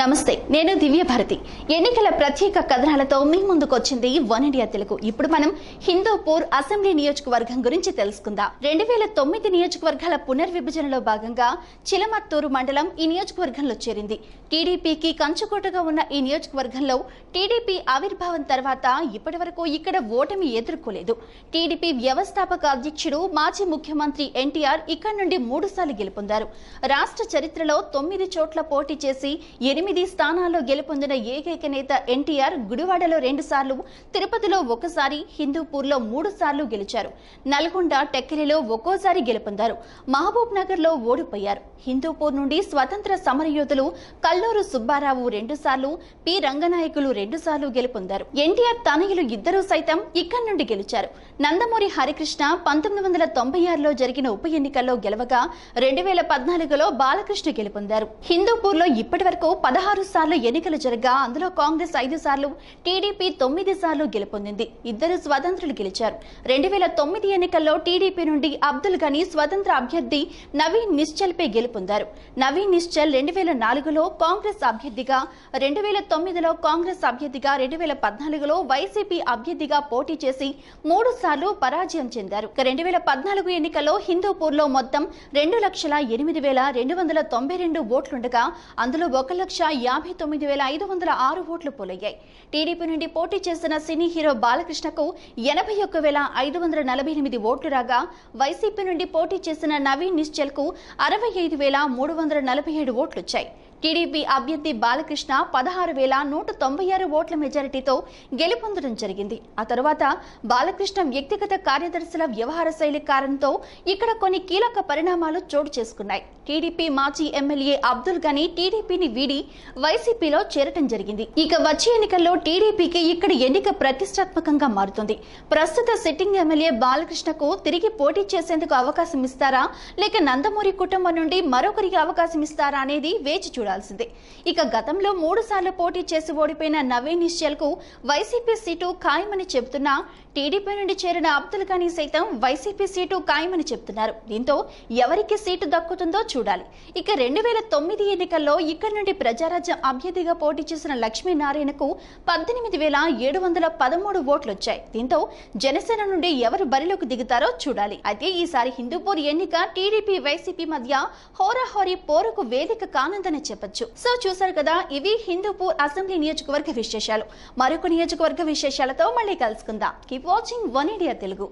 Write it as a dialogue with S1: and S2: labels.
S1: నమస్తే నేను దివ్య భారతి. ఎన్నికల ప్రత్యేక కథనాలతో మీ ముందుకొచ్చింది వన్ ఇండియా తెలుగు. ఇప్పుడు మనం హిందూపూర్ అసెంబ్లీ నియోజకవర్గం గురించి తెలుసుకుందాం. రెండు వేల తొమ్మిది నియోజకవర్గాల పునర్విభజనలో భాగంగా చిలమత్తూరు మండలం ఈ నియోజకవర్గంలో చేరింది. టీడీపీకి కంచుకోటగా ఉన్న ఈ నియోజకవర్గంలో టీడీపీ ఆవిర్భావం తర్వాత ఇప్పటి వరకు ఇక్కడ ఓటమి ఎదుర్కోలేదు. టీడీపీ వ్యవస్థాపక అధ్యక్షుడు మాజీ ముఖ్యమంత్రి ఎన్టీఆర్ ఇక్కడ నుండి మూడుసార్లు గెలుపొందారు. రాష్ట్ర చరిత్రలో తొమ్మిది చోట్ల పోటీ చేసి ఎనిమిది స్థానాల్లో గెలుపొందిన ఏకైక నేత ఎన్టీఆర్ గుడివాడలో రెండు సార్లు తిరుపతిలో ఒకసారి హిందూపూర్లో మూడు సార్లు గెలిచారు. నల్గొండ టెక్కెలిలో ఒక్కోసారి గెలుపొందారు. మహబూబ్ నగర్లో ఓడిపోయారు. హిందూపూర్ నుండి స్వతంత్ర సమరయోధులు కల్లూరు సుబ్బారావు రెండు సార్లు పి. రంగనాయకులు రెండు సార్లు గెలుపొందారు. ఎన్టీఆర్ తనయులు ఇద్దరూ సైతం ఇక్కడి నుండి గెలిచారు. నందమూరి హరికృష్ణ పంతొమ్మిది వందల తొంభై ఆరులో జరిగిన ఉప ఎన్నికల్లో గెలవగా రెండు వేల పద్నాలుగులో బాలకృష్ణ గెలుపొందారు. హిందూపూర్లో ఇప్పటి వరకు పదహారు సార్లు ఎన్నికలు జరగా అందులో కాంగ్రెస్ ఐదు సార్లు టీడీపీ తొమ్మిది సార్లు గెలుపొందింది. ఇద్దరు స్వతంత్రులు గెలిచారు. రెండు వేల తొమ్మిది ఎన్నికల్లో టీడీపీ నుండి అబ్దుల్ గనీ స్వతంత్ర అభ్యర్థి నవీన్ నిశ్చల్ పై గెలుపొందారు. నవీన్ నిశ్చల్ రెండు వేల నాలుగులో కాంగ్రెస్ అభ్యర్థిగా రెండు వేల తొమ్మిదిలో కాంగ్రెస్ అభ్యర్థిగా రెండు వేల పద్నాలుగులో వైసీపీ అభ్యర్థిగా పోటీ చేసి మూడు సార్లు పరాజయం చెందారు. రెండు వేల పద్నాలుగు ఎన్నికల్లో హిందూపూర్లో మొత్తం రెండు లక్షల ఎనిమిది వేల రెండు వందల తొంభై రెండు ఓట్లుండగా అందులో ఒక లక్ష యాభై తొమ్మిది వేల ఐదు వందల ఆరు ఓట్లు పోలయ్యాయి. టీడీపీ నుండి పోటీ చేసిన సినీ హీరో బాలకృష్ణకు ఎనభై ఒక్క వేల ఐదు వందల నలభై ఎనిమిది ఓట్లు రాగా వైసీపీ నుండి పోటీ చేసిన నవీన్ నిశ్చల్కు అరవై ఐదు వేల మూడు వందల నలభై ఏడు ఓట్లొచ్చాయి. టీడీపీ అభ్యర్థి బాలకృష్ణ పదహారు వేల నూట తొంభై ఆరు ఓట్ల మెజారిటీతో గెలుపొందడం జరిగింది. ఆ తరువాత బాలకృష్ణ వ్యక్తిగత కార్యదర్శుల వ్యవహార శైలి కారణంతో ఇక్కడ కొన్ని కీలక పరిణామాలు చోటు చేసుకున్నాయి. టీడీపీ మాజీ ఎమ్మెల్యే అబ్దుల్ గనీ టీడీపీని వీడి వైసీపీలో చేరటం జరిగింది. ఇక వచ్చే ఎన్నికల్లో టీడీపీకి ఇక్కడ ఎన్నిక ప్రతిష్టాత్మకంగా మారుతుంది. ప్రస్తుత సిట్టింగ్ ఎమ్మెల్యే బాలకృష్ణకు తిరిగి పోటీ చేసేందుకు అవకాశం ఇస్తారా? లేక నందమూరి కుటుంబం నుండి మరొకరికి అవకాశం ఇస్తారా అనేది వేచి చూడాల్సిందే ఇక గతంలో మూడు సార్లు పోటీ చేసి ఓడిపోయిన నవీన్ నిశ్చల్కు వైసీపీ సీటు ఖాయమని చెబుతున్నా టీడీపీ నుండి చేరిన అబ్దుల్ గనీ సైతం వైసీపీ సీటు ఖాయమని చెబుతున్నారు. దీంతో ఎవరికి సీటు దక్కుతుందో చూడాలి. ఇక రెండు వేల తొమ్మిది ఎన్నికల్లో ఇక్కడి నుండి ప్రజారాజ్యం అభ్యర్థిగా పోటీ చేసిన లక్ష్మీనారాయణకు పద్దెనిమిది వేల ఏడు వందల పదమూడు ఓట్లు వచ్చాయి దీంతో జనసేన నుండి ఎవరు బరిలోకి దిగుతారో చూడాలి. అయితే ఈసారి హిందూపూర్ ఎన్నిక టీడీపీ వైసీపీ మధ్య హోరాహోరీ పోరుకు వేదిక కానుందని చెప్పొచ్చు. సో చూసారు కదా ఇవి హిందూపూర్ అసెంబ్లీ నియోజకవర్గ విశేషాలు. మరొక నియోజకవర్గ విశేషాలతో మళ్ళీ కలుసుకుందాం. Keep watching one India Telugu